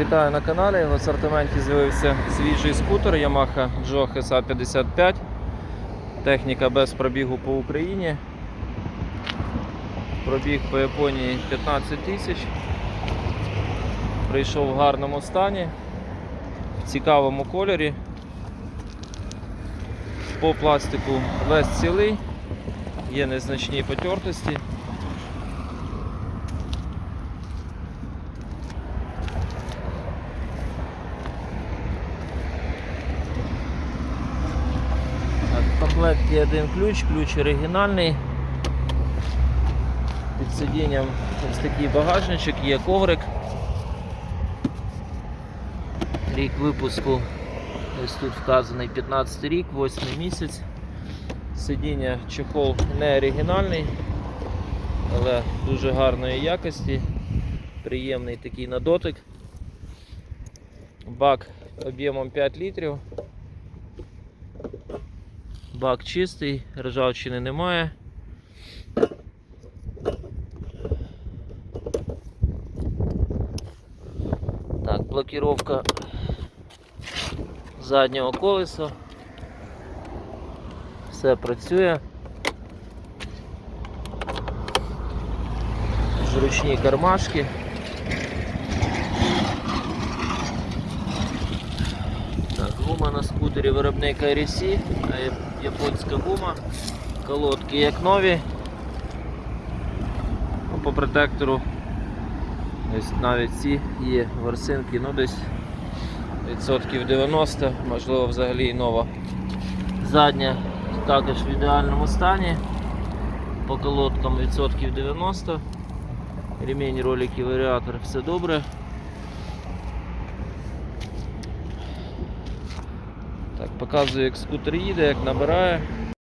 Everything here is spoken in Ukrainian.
Вітаю на каналі. В асортименті з'явився свіжий скутер Yamaha Jog SA55. Техніка без пробігу по Україні. Пробіг по Японії 15 тисяч. Прийшов в гарному стані, в цікавому кольорі. По пластику весь цілий, є незначні потертості. Комплекті один ключ, ключ оригінальний. Під сидінням ось такий багажничок, є коврик. Рік випуску ось тут вказаний 15 рік, 8 місяць. Сидіння чехол не оригінальний, але дуже гарної якості, приємний такий на дотик. Бак об'ємом 5 літрів. Бак чистий, ржавчини немає. Так, блокировка заднього колеса. Все працює. Зручні кармашки. Так, гума на скутері виробник RC, японська гума. Колодки як нові. Ну, по протектору ось навіть ці є ворсинки, ну десь відсотків 90, можливо взагалі і нова. Задня також в ідеальному стані. По колодкам відсотків 90. Ремінь, ролики, варіатор, все добре. Так, показую, як скутер їде, як набирає.